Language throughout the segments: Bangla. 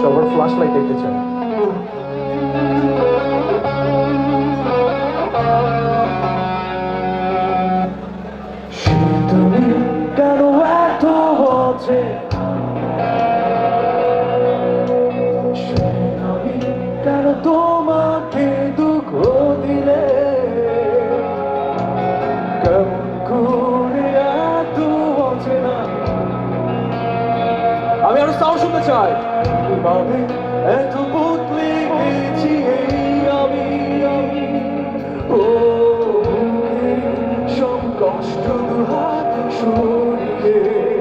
সবার ফ্ল্যাশ লাইট দেখতে চাই Yeah. আমি আরও সাউন্ড শুনতে চাই। এত পুতলি গেছি আমি আমি, ও সব কষ্ট দুহাত সরিয়ে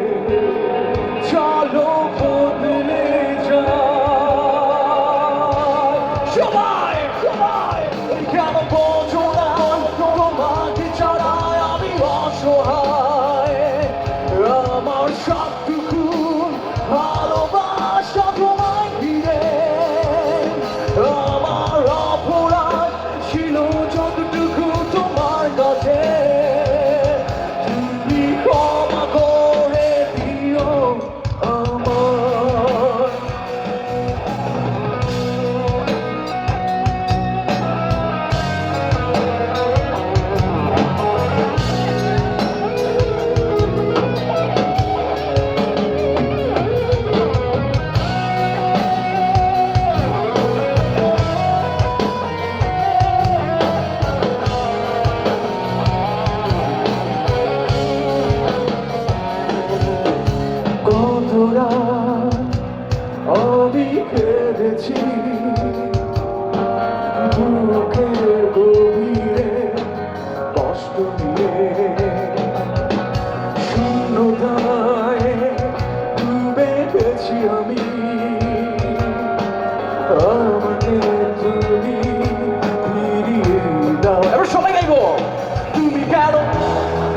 Do me battle.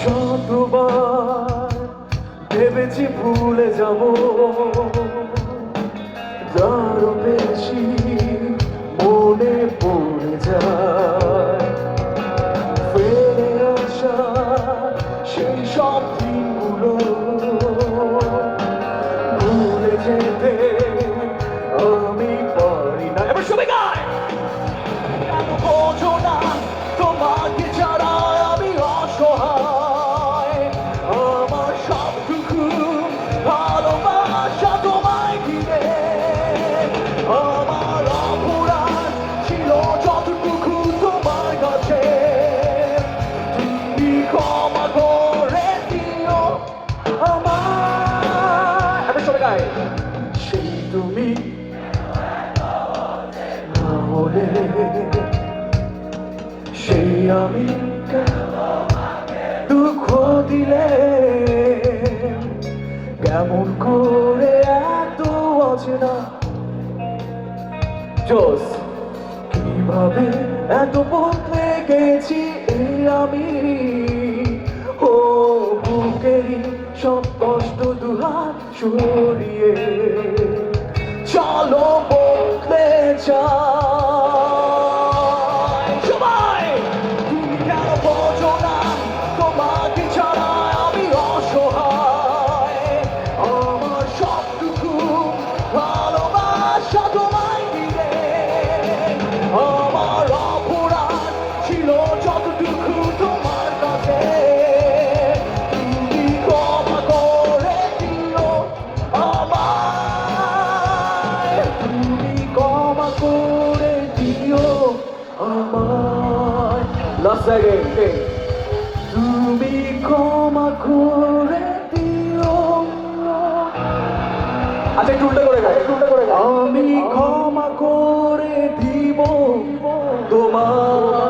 শুধু ভেবেছি ভুলে যাব। যার বেশি সেই তুমি হলে সেই আমি দুঃখ দিলে কেমন করে এত অচেনা? জোস, কীভাবে এত বদলে গেছি এই আমি? ও বুকেরই সব কষ্ট দুহাত শুয়ে দিয়ে চলো বদলে যায় আমায় Last second তুমি ক্ষমা করে দিও আচ্ছা একটু উল্টা করে গাই একটু উল্টা করে গাই আমি ক্ষমা করে দিব। তোমার